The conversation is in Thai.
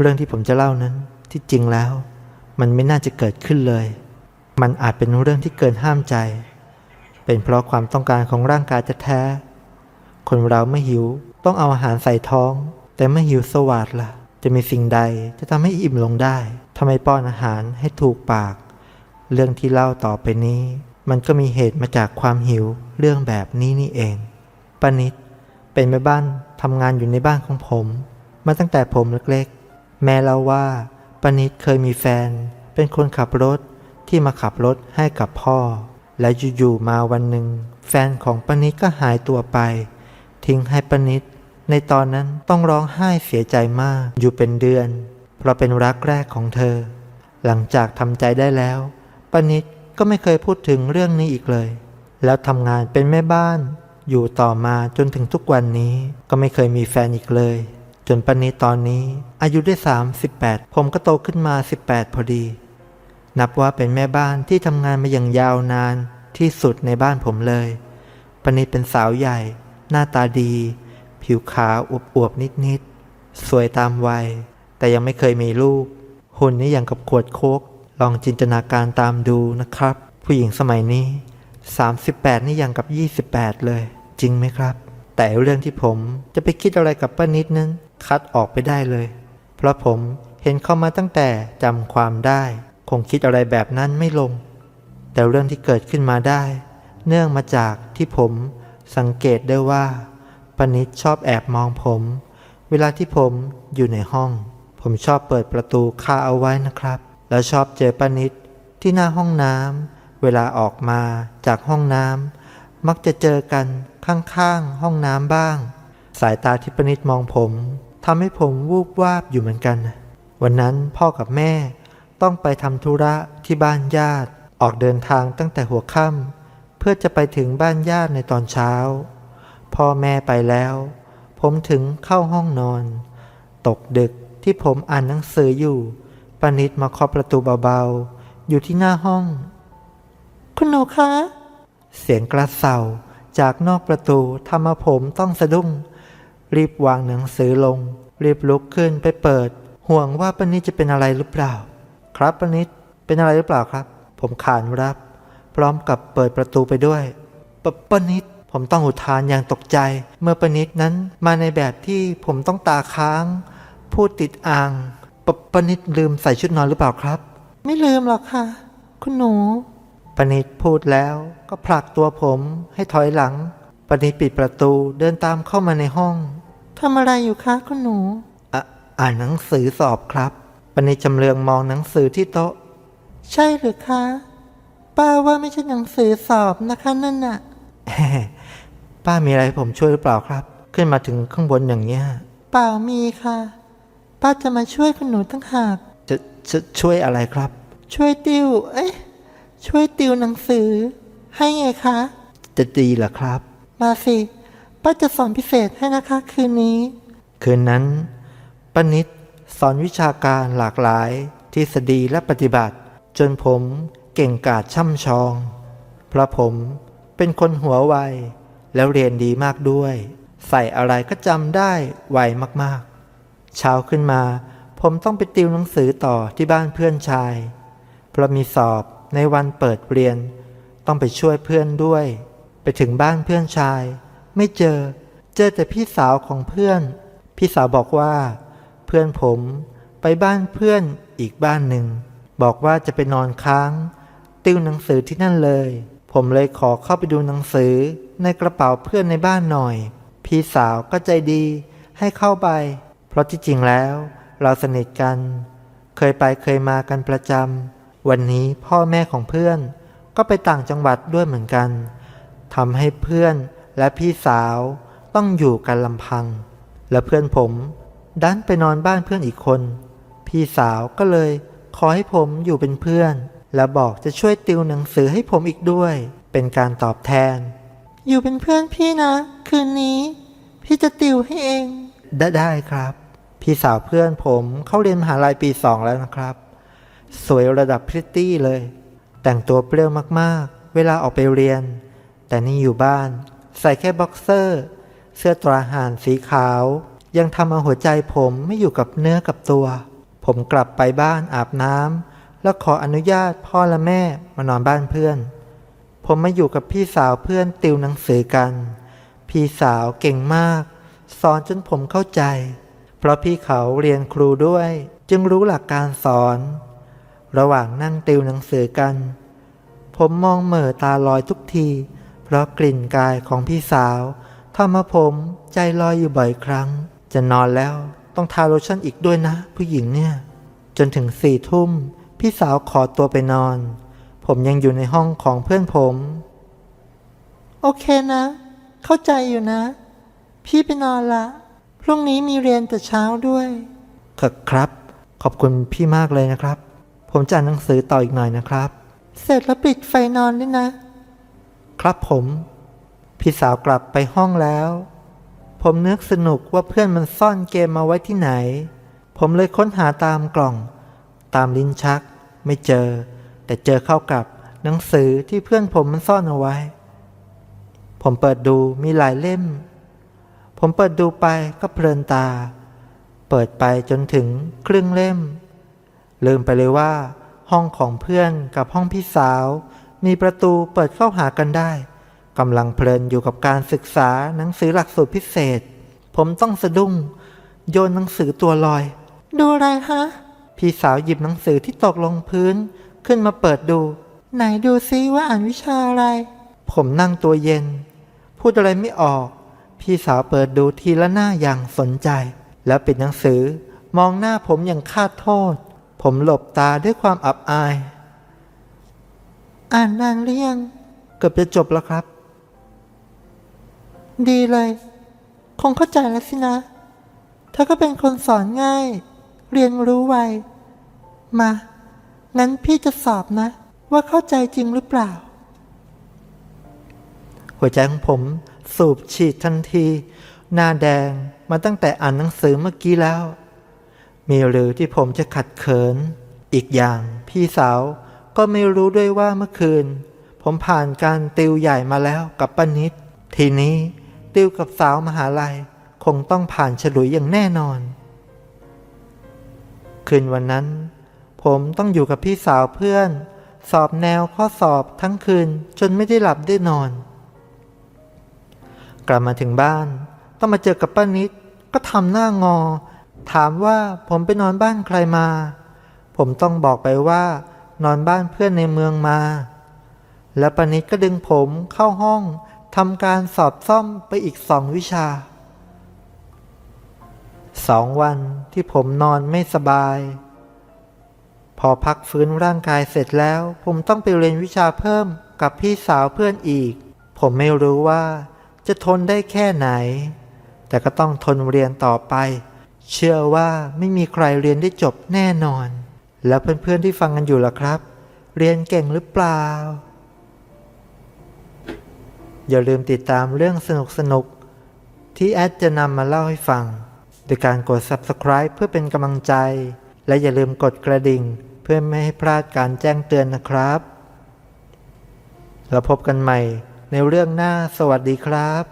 เรื่องที่ผมจะเล่านั้นที่จริงแล้ว มันไม่น่าจะเกิดขึ้นเลย มันอาจเป็นเรื่องที่เกินห้ามใจ เป็นเพราะความต้องการของร่างกายจะแท้ คนเราไม่หิวต้องเอาอาหารใส่ท้อง แต่ไม่หิวสวัสดล่ะ จะมีสิ่งใดจะทำให้อิ่มลงได้ทำไมป้อนอาหารให้ถูกปาก เรื่องที่เล่าต่อไปนี้ มันก็มีเหตุมาจากความหิวเรื่องแบบนี้นี่เองปนิดเป็นแม่บ้านทำงานอยู่ในบ้านของผม มาตั้งแต่ผมเล็ก แม่เล่าว่าป้านิดเคยมีแฟน เป็นคนขับรถที่มาขับรถให้กับพ่อ และอยู่ๆมาวันหนึ่ง แฟนของป้านิดก็หายตัวไป ทิ้งให้ป้านิดในตอนนั้นต้องร้องไห้เสียใจมากอยู่เป็นเดือน เพราะเป็นรักแรกของเธอ หลังจากทำใจได้แล้วป้านิดก็ไม่เคยพูดถึงเรื่องนี้อีกเลย แล้วทำงานเป็นแม่บ้าน อยู่ต่อมาจนถึงทุกวันนี้ก็ไม่เคยมีแฟนอีกเลย จนป้านิดตอนนี้อายุได้ 38 ผมก็โตขึ้นมา 18 พอดี นับว่าเป็นแม่บ้านที่ทำงานมาอย่างยาวนานที่สุดในบ้านผมเลยป้านิดเป็นสาวใหญ่ หน้าตาดี ผิวขาวอวบๆนิดๆ สวยตามวัย แต่ยังไม่เคยมีลูก หุ่นนี่อย่างกับขวดโคก ลองจินตนาการตามดูนะครับ ผู้หญิงสมัยนี้ 38 นี่อย่างกับ 28 เลย จริงไหมครับ แต่เรื่องที่ผมจะไปคิดอะไรกับป้านิดนั้น คัดออกไปได้เลย เพราะผมเห็นเข้ามาตั้งแต่จำความได้ คงคิดอะไรแบบนั้นไม่ลง แต่เรื่องที่เกิดขึ้นมาได้ เนื่องมาจากที่ผมสังเกตได้ว่าปนิดชอบแอบมองผม เวลาที่ผมอยู่ในห้อง ผมชอบเปิดประตูคาเอาไว้นะครับ แล้วชอบเจอปนิดที่หน้าห้องน้ำเวลาออกมาจากห้องน้ำมักจะเจอกันข้างๆห้องน้ำบ้าง สายตาที่ปนิดมองผม ทำให้ผมวูบวาบอยู่เหมือนกัน วันนั้นพ่อกับแม่ต้องไปทำธุระที่บ้านญาติ ออกเดินทางตั้งแต่หัวค่ำเพื่อจะไปถึงบ้านญาติในตอนเช้า พ่อแม่ไปแล้ว ผมถึงเข้าห้องนอน ตกดึกที่ผมอ่านหนังสืออยู่ปานิดมาเคาะประตูเบาๆ อยู่ที่หน้าห้อง คุณหนูคะ เสียงกระเซาจากนอกประตูทำมาผมต้องสะดุ้ง รีบวางหนังสือลง รีบลุกขึ้นไปเปิด ห่วงว่าปานิดจะเป็นอะไรหรือเปล่า ครับปานิดเป็นอะไรหรือเปล่าครับ ผมขานรับ พร้อมกับเปิดประตูไปด้วยปปานิดผมต้องอุทานอย่างตกใจ เมื่อปานิดนั้นมาในแบบที่ผมต้องตาค้าง พูดติดอ่างปปานิดลืมใส่ชุดนอนหรือเปล่าครับ ไม่ลืมหรอกค่ะ คุณหนูปนิดพูดแล้วก็ผลักตัวผมให้ถอยหลังปนิดปิดประตูเดินตามเข้ามาในห้อง ทำอะไรอยู่คะคุณหนู อะอ่านหนังสือสอบครับปานิดจำเรืองมองหนังสือที่โต๊ะ ใช่หรือคะ ป้าว่าไม่ใช่หนังสือสอบนะคะนั่นน่ะ ป้ามีอะไรให้ผมช่วยหรือเปล่าครับ ขึ้นมาถึงข้างบนอย่างเงี้ยเปล่ามีค่ะ ป้าจะมาช่วยคุณหนูตั้งหาก จะจะช่วยอะไรครับ ช่วยติว เอ๊ะ ช่วยติวหนังสือ ให้ไงคะ จะดีเหรอครับ มาสิ ป้าจะสอนพิเศษให้นะคะคืนนี้ คืนนั้นป้านิดสอนวิชาการหลากหลาย ทฤษฎีและปฏิบัติ จนผมเก่งกาจช่ำชอง เพราะผมเป็นคนหัวไว แล้วเรียนดีมากด้วย ใส่อะไรก็จำได้ไวมากๆ เช้าขึ้นมา ผมต้องไปติวหนังสือต่อที่บ้านเพื่อนชาย เพราะมีสอบในวันเปิดเรียน ต้องไปช่วยเพื่อนด้วย ไปถึงบ้านเพื่อนชาย ไม่เจอ เจอแต่พี่สาวของเพื่อน พี่สาวบอกว่า เพื่อนผมไปบ้านเพื่อนอีกบ้านหนึ่ง บอกว่าจะไปนอนค้าง ติวหนังสือที่นั่นเลย ผมเลยขอเข้าไปดูหนังสือในกระเป๋าเพื่อนในบ้านหน่อย พี่สาวก็ใจดีให้เข้าไป เพราะที่จริงแล้ว เราสนิทกัน เคยไปเคยมากันประจำวันนี้พ่อแม่ของเพื่อนก็ไปต่างจังหวัดด้วยเหมือนกันทำให้เพื่อน และพี่สาวต้องอยู่กันลำพัง และเพื่อนผมดันไปนอนบ้านเพื่อนอีกคน พี่สาวก็เลยขอให้ผมอยู่เป็นเพื่อน และบอกจะช่วยติวหนังสือให้ผมอีกด้วย เป็นการตอบแทน อยู่เป็นเพื่อนพี่นะ คืนนี้ พี่จะติวให้เอง ได้ได้ครับ พี่สาวเพื่อนผมเข้าเรียนมหาลัยปีสองแล้วนะครับ สวยระดับพริตตี้เลย แต่งตัวเปรี้ยวมากๆ เวลาออกไปเรียน แต่นี่อยู่บ้าน ใส่แค่บ็อกเซอร์ เสื้อตราหานสีขาว ยังทำเอาหัวใจผมไม่อยู่กับเนื้อกับตัว ผมกลับไปบ้านอาบน้ำแล้วขออนุญาตพ่อและแม่มานอนบ้านเพื่อน ผมมาอยู่กับพี่สาวเพื่อนติวหนังสือกัน พี่สาวเก่งมาก สอนจนผมเข้าใจ เพราะพี่เขาเรียนครูด้วย จึงรู้หลักการสอน ระหว่างนั่งติวหนังสือกัน ผมมองเหม่อตาลอยทุกที เพราะกลิ่นกายของพี่สาวทำให้ผมใจลอยอยู่บ่อยครั้ง จะนอนแล้วต้องทาโลชั่นอีกด้วยนะ ผู้หญิงเนี่ย จนถึงสี่ทุ่ม พี่สาวขอตัวไปนอน ผมยังอยู่ในห้องของเพื่อนผม โอเคนะ เข้าใจอยู่นะ พี่ไปนอนละพรุ่งนี้มีเรียนแต่เช้าด้วยครับ ขอบคุณพี่มากเลยนะครับ ผมจะอ่านหนังสือต่ออีกหน่อยนะครับ เสร็จแล้วปิดไฟนอนด้วยนะ ครับผม พี่สาวกลับไปห้องแล้ว ผมนึกสนุกว่าเพื่อนมันซ่อนเกมมาไว้ที่ไหน ผมเลยค้นหาตามกล่อง ตามลิ้นชัก ไม่เจอ แต่เจอเข้ากับหนังสือที่เพื่อนผมมันซ่อนเอาไว้ ผมเปิดดูมีหลายเล่ม ผมเปิดดูไปก็เพลินตา เปิดไปจนถึงครึ่งเล่ม ลืมไปเลยว่า ห้องของเพื่อนกับห้องพี่สาว มีประตูเปิดเข้าหากันได้กำลังเพลินอยู่กับการศึกษาหนังสือหลักสูตรพิเศษ ผมต้องสะดุ้ง โยนหนังสือตัวลอย ดูอะไรฮะ พี่สาวหยิบหนังสือที่ตกลงพื้น ขึ้นมาเปิดดู ไหนดูซิว่าอ่านวิชาอะไร ผมนั่งตัวเย็น พูดอะไรไม่ออก พี่สาวเปิดดูทีละหน้าอย่างสนใจ แล้วปิดหนังสือมองหน้าผมอย่างคาดโทษ ผมหลบตาด้วยความอับอาย อ่านนานหรือยังเกือบจะจบแล้วครับ ดีเลย คงเข้าใจแล้วสินะ เธอก็เป็นคนสอนง่าย เรียนรู้ไว มา งั้นพี่จะสอบนะ ว่าเข้าใจจริงหรือเปล่า หัวใจของผมสูบฉีดทันที หน้าแดงมาตั้งแต่อ่านหนังสือเมื่อกี้แล้ว มีหรือที่ผมจะขัดเขิน อีกอย่างพี่สาว ก็ไม่รู้ด้วยว่าเมื่อคืน ผมผ่านการติวใหญ่มาแล้วกับป้านิดทีนี้ติวกับสาวมหาลัยคงต้องผ่านฉลุยอย่างแน่นอน คืนวันนั้น ผมต้องอยู่กับพี่สาวเพื่อน สอบแนวข้อสอบทั้งคืนจนไม่ได้หลับได้นอน กลับมาถึงบ้าน ต้องมาเจอกับป้านิดก็ทำหน้างอ ถามว่าผมไปนอนบ้านใครมา ผมต้องบอกไปว่า นอนบ้านเพื่อนในเมืองมา แล้วป้านิดก็ดึงผมเข้าห้องทำการสอบซ่อมไปอีกสองวิชา สองวันที่ผมนอนไม่สบาย พอพักฟื้นร่างกายเสร็จแล้ว ผมต้องไปเรียนวิชาเพิ่มกับพี่สาวเพื่อนอีก ผมไม่รู้ว่าจะทนได้แค่ไหน แต่ก็ต้องทนเรียนต่อไป เชื่อว่าไม่มีใครเรียนได้จบแน่นอน แล้วเพื่อนๆที่ฟังกันอยู่ล่ะครับ เรียนเก่งหรือเปล่า อย่าลืมติดตามเรื่องสนุกๆที่แอดจะนำมาเล่าให้ฟัง โดยการกด subscribe เพื่อเป็นกำลังใจ และอย่าลืมกดกระดิ่ง เพื่อไม่ให้พลาดการแจ้งเตือนนะครับ แล้วพบกันใหม่ในเรื่องหน้าสวัสดีครับ